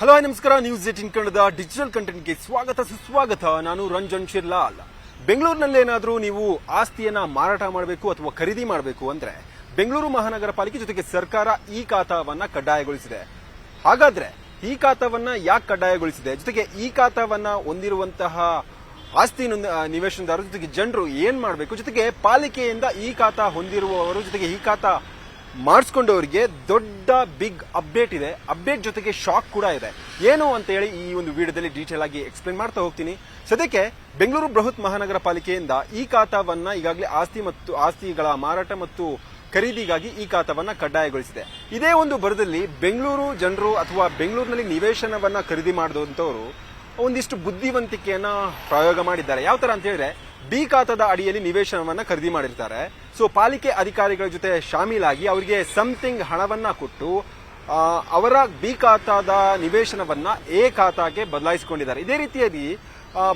Hello ನಮಸ್ಕಾರ. News eighteen ಕನ್ನಡದ digital ಕಂಟೆಂಟ್ಗೆ ಸ್ವಾಗತ, ಸುಸ್ವಾಗತ. ನಾನು ರಂಜನ್ ಶಿರ್ಲಾಲ್. ಬೆಂಗಳೂರಿನಲ್ಲಿ ಏನಾದರೂ ನೀವು ಆಸ್ತಿಯನ್ನ ಮಾರಾಟ ಮಾಡಬೇಕು ಅಥವಾ ಖರೀದಿ ಮಾಡಬೇಕು ಅಂದ್ರೆ ಬೆಂಗಳೂರು ಮಹಾನಗರ ಪಾಲಿಕೆ ಜೊತೆಗೆ ಸರ್ಕಾರ ಈ ಖಾತಾವನ್ನ ಕಡ್ಡಾಯಗೊಳಿಸಿದೆ. ಹಾಗಾದ್ರೆ ಈ ಖಾತಾವನ್ನ ಯಾಕೆ ಕಡ್ಡಾಯಗೊಳಿಸಿದೆ? ಜೊತೆಗೆ ಈ ಖಾತಾವನ್ನ ಹೊಂದಿರುವಂತಹ ಆಸ್ತಿ ನಿವೇಶನದಾರರು ಜೊತೆಗೆ ಜನರು ಏನ್ ಮಾಡಬೇಕು? ಜೊತೆಗೆ ಪಾಲಿಕೆಯಿಂದ ಈ ಖಾತಾ ಹೊಂದಿರುವವರು ಜೊತೆಗೆ ಈ ಖಾತಾ ಮಾಡಿಸ್ಕೊಂಡವರಿಗೆ ದೊಡ್ಡ ಬಿಗ್ ಅಪ್ಡೇಟ್ ಇದೆ. ಅಪ್ಡೇಟ್ ಜೊತೆಗೆ ಶಾಕ್ ಕೂಡ ಇದೆ. ಏನು ಅಂತ ಹೇಳಿ ಈ ಒಂದು ವಿಡಿಯೋದಲ್ಲಿ ಡೀಟೇಲ್ ಆಗಿ ಎಕ್ಸ್ಪ್ಲೇನ್ ಮಾಡ್ತಾ ಹೋಗ್ತೀನಿ. ಸದ್ಯಕ್ಕೆ ಬೆಂಗಳೂರು ಬೃಹತ್ ಮಹಾನಗರ ಪಾಲಿಕೆಯಿಂದ ಈ ಖಾತಾವನ್ನ ಈಗಾಗಲೇ ಆಸ್ತಿ ಮತ್ತು ಆಸ್ತಿಗಳ ಮಾರಾಟ ಮತ್ತು ಖರೀದಿಗಾಗಿ ಈ ಖಾತಾವನ್ನ ಕಡ್ಡಾಯಗೊಳಿಸಿದೆ. ಇದೇ ಒಂದು ಬರದಲ್ಲಿ ಬೆಂಗಳೂರು ಜನರು ಅಥವಾ ಬೆಂಗಳೂರಿನಲ್ಲಿ ನಿವೇಶನವನ್ನ ಖರೀದಿ ಮಾಡಿದಂಥವರು ಒಂದಿಷ್ಟು ಬುದ್ಧಿವಂತಿಕೆಯನ್ನ ಪ್ರಯೋಗ ಮಾಡಿದ್ದಾರೆ. ಯಾವ ತರ ಅಂತ ಹೇಳಿದ್ರೆ ಬಿ ಖಾತದ ಅಡಿಯಲ್ಲಿ ನಿವೇಶನವನ್ನ ಖರೀದಿ ಮಾಡಿರ್ತಾರೆ. ಸೊ, ಪಾಲಿಕೆ ಅಧಿಕಾರಿಗಳ ಜೊತೆ ಶಾಮೀಲಾಗಿ ಅವರಿಗೆ ಸಮಥಿಂಗ್ ಹಣವನ್ನ ಕೊಟ್ಟು ಅವರ ಬಿ ಖಾತಾದ ನಿವೇಶನವನ್ನ ಎ ಖಾತಾಗೆ ಬದಲಾಯಿಸಿಕೊಂಡಿದ್ದಾರೆ. ಇದೇ ರೀತಿಯಾಗಿ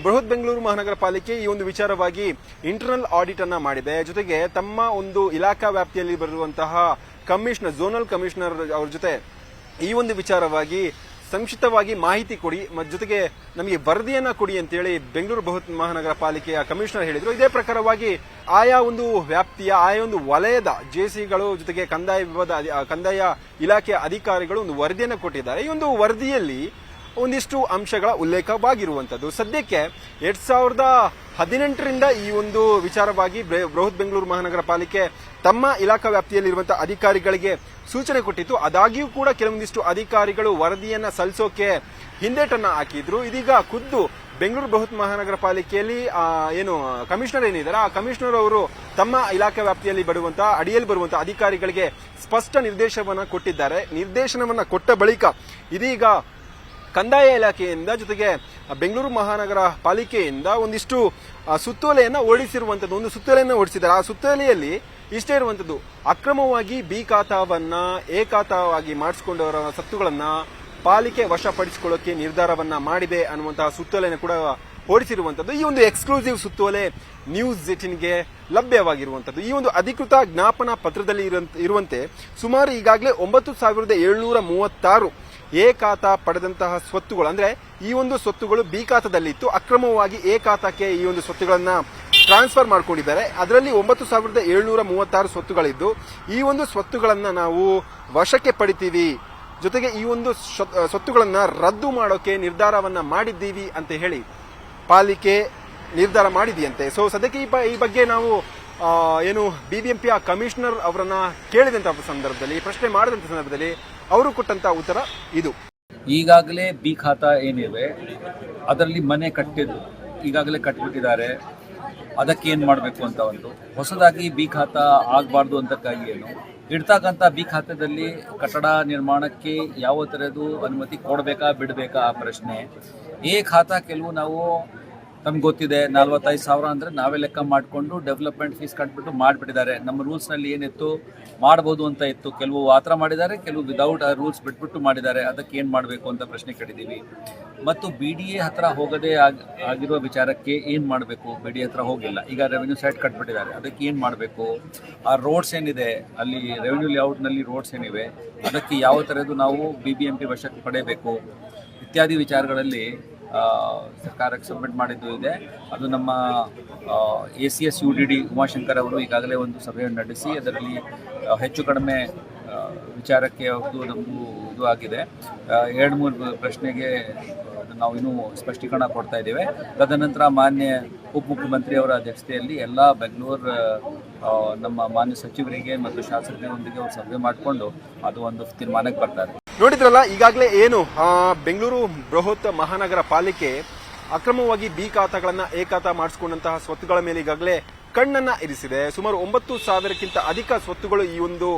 ಬೃಹತ್ ಬೆಂಗಳೂರು ಮಹಾನಗರ ಪಾಲಿಕೆ ಈ ಒಂದು ವಿಚಾರವಾಗಿ ಇಂಟರ್ನಲ್ ಆಡಿಟ್ ಅನ್ನ ಮಾಡಿದೆ. ಜೊತೆಗೆ ತಮ್ಮ ಒಂದು ಇಲಾಖಾ ವ್ಯಾಪ್ತಿಯಲ್ಲಿ ಬರುವಂತಹ ಕಮಿಷನರ್ ಝೋನಲ್ ಕಮಿಷನರ್ ಅವರ ಜೊತೆ ಈ ಒಂದು ವಿಚಾರವಾಗಿ ಸಂಕ್ಷಿಪ್ತವಾಗಿ ಮಾಹಿತಿ ಕೊಡಿ. ಜೊತೆಗೆ ನಮಗೆ ವರದಿಯನ್ನ ಕೊಡಿ ಅಂತೇಳಿ ಬೆಂಗಳೂರು ಬೃಹತ್ ಮಹಾನಗರ ಪಾಲಿಕೆಯ ಕಮಿಷನರ್ ಹೇಳಿದ್ರು. ಇದೇ ಪ್ರಕಾರವಾಗಿ ಆಯಾ ಒಂದು ವ್ಯಾಪ್ತಿಯ, ಆಯಾ ಒಂದು ವಲಯದ ಜೆಸಿಗಳು ಜೊತೆಗೆ ಕಂದಾಯ ವಿಭಾಗದ ಕಂದಾಯ ಇಲಾಖೆಯ ಅಧಿಕಾರಿಗಳು ಒಂದು ವರದಿಯನ್ನು ಕೊಟ್ಟಿದ್ದಾರೆ. ಈ ಒಂದು ವರದಿಯಲ್ಲಿ ಒಂದಿಷ್ಟು ಅಂಶಗಳ ಉಲ್ಲೇಖವಾಗಿರುವಂತದ್ದು. ಸದ್ಯಕ್ಕೆ ಎರಡ್ ಸಾವಿರದ ಹದಿನೆಂಟರಿಂದ ಈ ಒಂದು ವಿಚಾರವಾಗಿ ಬೃಹತ್ ಬೆಂಗಳೂರು ಮಹಾನಗರ ಪಾಲಿಕೆ ತಮ್ಮ ಇಲಾಖಾ ವ್ಯಾಪ್ತಿಯಲ್ಲಿರುವಂತಹ ಅಧಿಕಾರಿಗಳಿಗೆ ಸೂಚನೆ ಕೊಟ್ಟಿತ್ತು. ಅದಾಗಿಯೂ ಕೂಡ ಕೆಲವೊಂದಿಷ್ಟು ಅಧಿಕಾರಿಗಳು ವರದಿಯನ್ನ ಸಲ್ಲಿಸೋಕೆ ಹಿಂದೇಟನ್ನ ಹಾಕಿದ್ರು. ಇದೀಗ ಖುದ್ದು ಬೆಂಗಳೂರು ಬೃಹತ್ ಮಹಾನಗರ ಪಾಲಿಕೆಯಲ್ಲಿ ಏನು, ಕಮಿಷನರ್ ಏನಿದ್ದಾರೆ ಆ ಕಮಿಷನರ್ ಅವರು ತಮ್ಮ ಇಲಾಖೆ ವ್ಯಾಪ್ತಿಯಲ್ಲಿ ಬರುವಂತಹ, ಅಡಿಯಲ್ಲಿ ಬರುವಂತಹ ಅಧಿಕಾರಿಗಳಿಗೆ ಸ್ಪಷ್ಟ ನಿರ್ದೇಶನವನ್ನ ಕೊಟ್ಟಿದ್ದಾರೆ. ನಿರ್ದೇಶನವನ್ನ ಕೊಟ್ಟ ಬಳಿಕ ಇದೀಗ ಕಂದಾಯ ಇಲಾಖೆಯಿಂದ ಜೊತೆಗೆ ಬೆಂಗಳೂರು ಮಹಾನಗರ ಪಾಲಿಕೆಯಿಂದ ಒಂದಿಷ್ಟು ಸುತ್ತೋಲೆಯನ್ನು ಓಡಿಸಿರುವಂಥದ್ದು ಒಂದು ಸುತ್ತೋಲೆಯನ್ನು ಓಡಿಸಿದ್ದಾರೆ. ಆ ಸುತ್ತೋಲೆಯಲ್ಲಿ ಇಷ್ಟೇ ಇರುವಂಥದ್ದು ಅಕ್ರಮವಾಗಿ ಬಿ ಖಾತಾವನ್ನ, ಎ ಖಾತಾವಾಗಿ ಮಾಡಿಸಿಕೊಂಡವರ ಸತ್ತುಗಳನ್ನು ಪಾಲಿಕೆ ವಶಪಡಿಸಿಕೊಳ್ಳೋಕೆ ನಿರ್ಧಾರವನ್ನ ಮಾಡಿದೆ ಅನ್ನುವಂತಹ ಸುತ್ತೋಲೆಯನ್ನು ಕೂಡ ಓಡಿಸಿರುವಂತದ್ದು. ಈ ಒಂದು ಎಕ್ಸ್ಕ್ಲೂಸಿವ್ ಸುತ್ತೋಲೆ ನ್ಯೂಸ್ ಜೆಟಿನ್ಗೆ ಲಭ್ಯವಾಗಿರುವಂಥದ್ದು ಈ ಒಂದು ಅಧಿಕೃತ ಜ್ಞಾಪನಾ ಪತ್ರದಲ್ಲಿ ಇರುವಂತೆ ಸುಮಾರು ಈಗಾಗಲೇ ಒಂಬತ್ತು ಸಾವಿರದ ಏಳ್ನೂರ ಮೂವತ್ತಾರು ಎ ಖಾತ ಪಡೆದಂತಹ ಸ್ವತ್ತುಗಳು, ಅಂದ್ರೆ ಈ ಒಂದು ಸ್ವತ್ತುಗಳು ಬಿ ಖಾತಾದಲ್ಲಿತ್ತು ಅಕ್ರಮವಾಗಿ ಎ ಖಾತಾಕ್ಕೆ ಈ ಒಂದು ಸ್ವತ್ತುಗಳನ್ನ ಟ್ರಾನ್ಸ್ಫರ್ ಮಾಡ್ಕೊಂಡಿದ್ದಾರೆ. ಅದರಲ್ಲಿ ಒಂಬತ್ತು ಸಾವಿರದ ಏಳ್ನೂರ ಮೂವತ್ತಾರು ಸ್ವತ್ತುಗಳಿದ್ದು, ಈ ಒಂದು ಸ್ವತ್ತುಗಳನ್ನ ನಾವು ವಶಕ್ಕೆ ಪಡಿತೀವಿ. ಜೊತೆಗೆ ಈ ಒಂದು ಸ್ವತ್ತುಗಳನ್ನು ರದ್ದು ಮಾಡೋಕೆ ನಿರ್ಧಾರವನ್ನ ಮಾಡಿದ್ದೀವಿ ಅಂತ ಹೇಳಿ ಪಾಲಿಕೆ ನಿರ್ಧಾರ ಮಾಡಿದೆಯಂತೆ. ಸೊ ಸದ್ಯಕ್ಕೆ ಈ ಬಗ್ಗೆ ಈ ಬಗ್ಗೆ ಬಿ ಆ, ಏನು ಆ ಕಮಿಷನರ್ ಅವರನ್ನ ಕೇಳಿದಂತ ಸಂದರ್ಭದಲ್ಲಿ ಪ್ರಶ್ನೆ ಮಾಡಿದಂತ ಸಂದರ್ಭದಲ್ಲಿ ಅವರು ಕೊಟ್ಟಂತ ಉತ್ತರ ಇದು. ಈಗಾಗಲೇ ಬಿ ಖಾತಾ ಏನಿವೆ ಅದರಲ್ಲಿ ಮನೆ ಕಟ್ಟಿದ್ದು ಈಗಾಗಲೇ ಕಟ್ಬಿಟ್ಟಿದ್ದಾರೆ. ಅದಕ್ಕೆ ಏನು ಮಾಡಬೇಕು ಅಂತ ಒಂದು. ಹೊಸದಾಗಿ ಬಿ ಖಾತಾ ಆಗಬಾರ್ದು ಅಂತಕ್ಕಾಗಿ ಏನು. ಇಡ್ತಕ್ಕಂಥ ಬಿ ಖಾತೆದಲ್ಲಿ ಕಟ್ಟಡ ನಿರ್ಮಾಣಕ್ಕೆ ಯಾವ ಥರದ್ದು ಅನುಮತಿ ಕೊಡಬೇಕಾ ಬಿಡಬೇಕಾ ಆ ಪ್ರಶ್ನೆ. ಎ ಖಾತಾ ಕೆಲವು ನಾವು ನಮ್ಗೆ ಗೊತ್ತಿದೆ, ನಲ್ವತ್ತೈದು ಸಾವಿರ ಅಂದರೆ ನಾವೇ ಲೆಕ್ಕ ಮಾಡಿಕೊಂಡು ಡೆವಲಪ್ಮೆಂಟ್ ಫೀಸ್ ಕಟ್ಬಿಟ್ಟು ಮಾಡಿಬಿಟ್ಟಿದ್ದಾರೆ. ನಮ್ಮ ರೂಲ್ಸ್ನಲ್ಲಿ ಏನಿತ್ತು? ಮಾಡ್ಬೋದು ಅಂತ ಇತ್ತು. ಕೆಲವು ಆ ಥರ ಮಾಡಿದ್ದಾರೆ, ಕೆಲವು ವಿದೌಟ್ ಆ ರೂಲ್ಸ್ ಬಿಟ್ಬಿಟ್ಟು ಮಾಡಿದ್ದಾರೆ. ಅದಕ್ಕೆ ಏನು ಮಾಡಬೇಕು ಅಂತ ಪ್ರಶ್ನೆ ಕೇಳಿದ್ದೀವಿ. ಮತ್ತು ಬಿ ಡಿ ಎ ಹತ್ರ ಹೋಗದೆ ಆಗಿರುವ ಆಗಿರೋ ವಿಚಾರಕ್ಕೆ ಏನು ಮಾಡಬೇಕು? ಬಿ ಡಿ ಹತ್ರ ಹೋಗಿಲ್ಲ. ಈಗ ರೆವೆನ್ಯೂ ಸೈಟ್ ಕಟ್ಬಿಟ್ಟಿದ್ದಾರೆ. ಅದಕ್ಕೆ ಏನು ಮಾಡಬೇಕು? ಆ ರೋಡ್ಸ್ ಏನಿದೆ? ಅಲ್ಲಿ ರೆವೆನ್ಯೂ ಲೇಔಟ್ನಲ್ಲಿ ರೋಡ್ಸ್ ಏನಿವೆ? ಅದಕ್ಕೆ ಯಾವ ಥರದ್ದು ನಾವು ಬಿ ಬಿ ಎಂ ಪಿ ವಶಕ್ಕೆ ಪಡೆಯಬೇಕು? ಇತ್ಯಾದಿ ವಿಚಾರಗಳಲ್ಲಿ ಸರ್ಕಾರಕ್ಕೆ ಸಬ್ಮಿಟ್ ಮಾಡಿದ್ದು ಇದೆ. ಅದು ನಮ್ಮ A C S U D D Umashankar ಅವರು ಈಗಾಗಲೇ ಒಂದು ಸಭೆಯನ್ನು ನಡೆಸಿ ಅದರಲ್ಲಿ ಹೆಚ್ಚು ಕಡಿಮೆ ವಿಚಾರಕ್ಕೆ ಅವ್ರದ್ದು ನಮ್ಮದು ಇದು ಆಗಿದೆ. ಎರಡು ಮೂರು ಪ್ರಶ್ನೆಗೆ ನಾವು ಇನ್ನೂ ಸ್ಪಷ್ಟೀಕರಣ ಕೊಡ್ತಾ ಇದ್ದೇವೆ. ತದನಂತರ ಮಾನ್ಯ ಉಪಮುಖ್ಯಮಂತ್ರಿ ಅವರ ಅಧ್ಯಕ್ಷತೆಯಲ್ಲಿ ಎಲ್ಲ ಬೆಂಗಳೂರು ನಮ್ಮ ಮಾನ್ಯ ಸಚಿವರಿಗೆ ಮತ್ತು ಶಾಸಕರೊಂದಿಗೆ ಅವರು ಸಭೆ ಮಾಡಿಕೊಂಡು ಅದು ಒಂದು ತೀರ್ಮಾನಕ್ಕೆ ಬರ್ತಾರೆ. ನೋಡಿದ್ರಲ್ಲ, ಈಗಾಗಲೇ ಏನು ಬೆಂಗಳೂರು ಬೃಹತ್ ಮಹಾನಗರ ಪಾಲಿಕೆ ಅಕ್ರಮವಾಗಿ ಬಿ ಖಾತಾಗಳನ್ನ ಎ ಖಾತಾ ಮಾಡಿಸಿಕೊಂಡಂತಹ ಸ್ವತ್ತುಗಳ ಮೇಲೆ ಈಗಾಗಲೇ ಕಣ್ಣನ್ನ ಇರಿಸಿದೆ. ಸುಮಾರು ಒಂಬತ್ತು ಸಾವಿರಕ್ಕಿಂತ ಅಧಿಕ ಸ್ವತ್ತುಗಳು ಈ ಒಂದು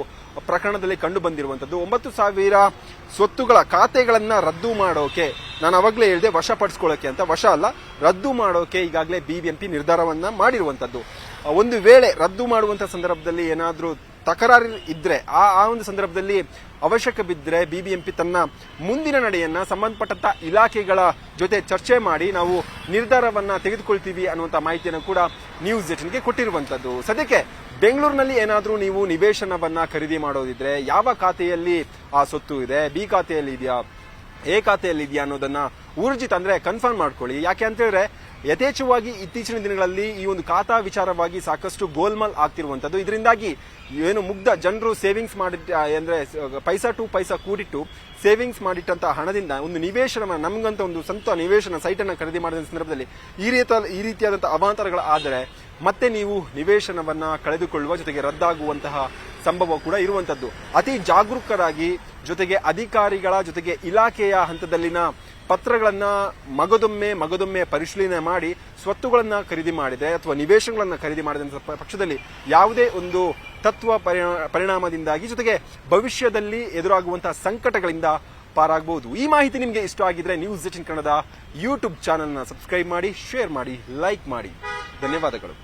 ಪ್ರಕರಣದಲ್ಲಿ ಕಂಡು ಬಂದಿರುವಂತದ್ದು ಒಂಬತ್ತು ಸಾವಿರ ಸ್ವತ್ತುಗಳ ಖಾತೆಗಳನ್ನ ರದ್ದು ಮಾಡೋಕೆ, ನಾನು ಅವಾಗಲೇ ಹೇಳಿದೆ ವಶಪಡಿಸ್ಕೊಳ್ಳೋಕೆ ಅಂತ. ವಶ ಅಲ್ಲ, ರದ್ದು ಮಾಡೋಕೆ ಈಗಾಗಲೇ ಬಿಬಿಎಂಪಿ ನಿರ್ಧಾರವನ್ನ ಮಾಡಿರುವಂತದ್ದು ಒಂದು ವೇಳೆ ರದ್ದು ಮಾಡುವಂತ ಸಂದರ್ಭದಲ್ಲಿ ಏನಾದ್ರೂ ತಕರಾರು ಇದ್ರೆ, ಆ ಆ ಒಂದು ಸಂದರ್ಭದಲ್ಲಿ ಅವಶ್ಯಕ ಬಿದ್ದರೆ ಬಿ ಬಿ ಎಂ ಪಿ ತನ್ನ ಮುಂದಿನ ನಡೆಯನ್ನು ಸಂಬಂಧಪಟ್ಟಂಥ ಇಲಾಖೆಗಳ ಜೊತೆ ಚರ್ಚೆ ಮಾಡಿ ನಾವು ನಿರ್ಧಾರವನ್ನು ತೆಗೆದುಕೊಳ್ತೀವಿ ಅನ್ನುವಂಥ ಮಾಹಿತಿಯನ್ನು ಕೂಡ ನ್ಯೂಸ್ ಏಟಿನ್ಗೆ ಕೊಟ್ಟಿರುವಂಥದ್ದು ಸದ್ಯಕ್ಕೆ ಬೆಂಗಳೂರಿನಲ್ಲಿ ಏನಾದರೂ ನೀವು ನಿವೇಶನವನ್ನು ಖರೀದಿ ಮಾಡೋದಿದ್ರೆ ಯಾವ ಖಾತೆಯಲ್ಲಿ ಆ ಸೊತ್ತು ಇದೆ ಬಿ ಖಾತೆಯಲ್ಲಿ ಇದೆಯಾ ಎ ಖಾತೆಯಲ್ಲಿ ಇದೆಯಾ ಅನ್ನೋದನ್ನ ಊರ್ಜಿತ್ ಅಂದರೆ ಕನ್ಫರ್ಮ್ ಮಾಡ್ಕೊಳ್ಳಿ. ಯಾಕೆ ಅಂತ ಹೇಳಿದ್ರೆ ಯಥೇಚ್ಛವಾಗಿ ಇತ್ತೀಚಿನ ದಿನಗಳಲ್ಲಿ ಈ ಒಂದು ಖಾತಾ ವಿಚಾರವಾಗಿ ಸಾಕಷ್ಟು ಗೋಲ್ಮಾಲ್ ಆಗ್ತಿರುವಂತದ್ದು. ಇದರಿಂದಾಗಿ ಏನು ಮುಗ್ಧ ಜನರು ಸೇವಿಂಗ್ಸ್ ಮಾಡಿ ಅಂದ್ರೆ ಪೈಸಾ ಟು ಪೈಸಾ ಕೂಡಿಟ್ಟು ಸೇವಿಂಗ್ಸ್ ಮಾಡಿಟ್ಟಂತಹ ಹಣದಿಂದ ಒಂದು ನಿವೇಶನ ನಮಗಂತ ಒಂದು ಸ್ವಂತ ನಿವೇಶನ ಸೈಟ್ ಅನ್ನ ಖರೀದಿ ಮಾಡಿದ ಸಂದರ್ಭದಲ್ಲಿ ಈ ರೀತಿಯ ಈ ರೀತಿಯಾದಂತಹ ಅವಾಂತರಗಳಾದರೆ ಮತ್ತೆ ನೀವು ನಿವೇಶನವನ್ನ ಕಳೆದುಕೊಳ್ಳುವ ಜೊತೆಗೆ ರದ್ದಾಗುವಂತಹ ಸಂಭವ ಕೂಡ ಇರುವಂತದ್ದು. ಅತಿ ಜಾಗರೂಕರಾಗಿ ಜೊತೆಗೆ ಅಧಿಕಾರಿಗಳ ಜೊತೆಗೆ ಇಲಾಖೆಯ ಹಂತದಲ್ಲಿನ ಪತ್ರಗಳನ್ನ ಮಗದೊಮ್ಮೆ ಮಗದೊಮ್ಮೆ ಪರಿಶೀಲನೆ ಮಾಡಿ ಸ್ವತ್ತುಗಳನ್ನ ಖರೀದಿ ಮಾಡಿದೆ ಅಥವಾ ನಿವೇಶನಗಳನ್ನ ಖರೀದಿ ಮಾಡಿದ ಪಕ್ಷದಲ್ಲಿ ಯಾವುದೇ ಒಂದು ತತ್ವ ಪರಿಣಾ- ಪರಿಣಾಮದಿಂದಾಗಿ ಜೊತೆಗೆ ಭವಿಷ್ಯದಲ್ಲಿ ಎದುರಾಗುವಂತಹ ಸಂಕಟಗಳಿಂದ ಪಾರಾಗಬಹುದು. ಈ ಮಾಹಿತಿ ನಿಮಗೆ ಇಷ್ಟ ಆಗಿದ್ರೆ ನ್ಯೂಸ್ ಏಟಿನ್ ಕನ್ನಡದ ಯೂಟ್ಯೂಬ್ ಚಾನೆಲ್ನ ಸಬ್ಸ್ಕ್ರೈಬ್ ಮಾಡಿ ಶೇರ್ ಮಾಡಿ ಲೈಕ್ ಮಾಡಿ. ಧನ್ಯವಾದಗಳು.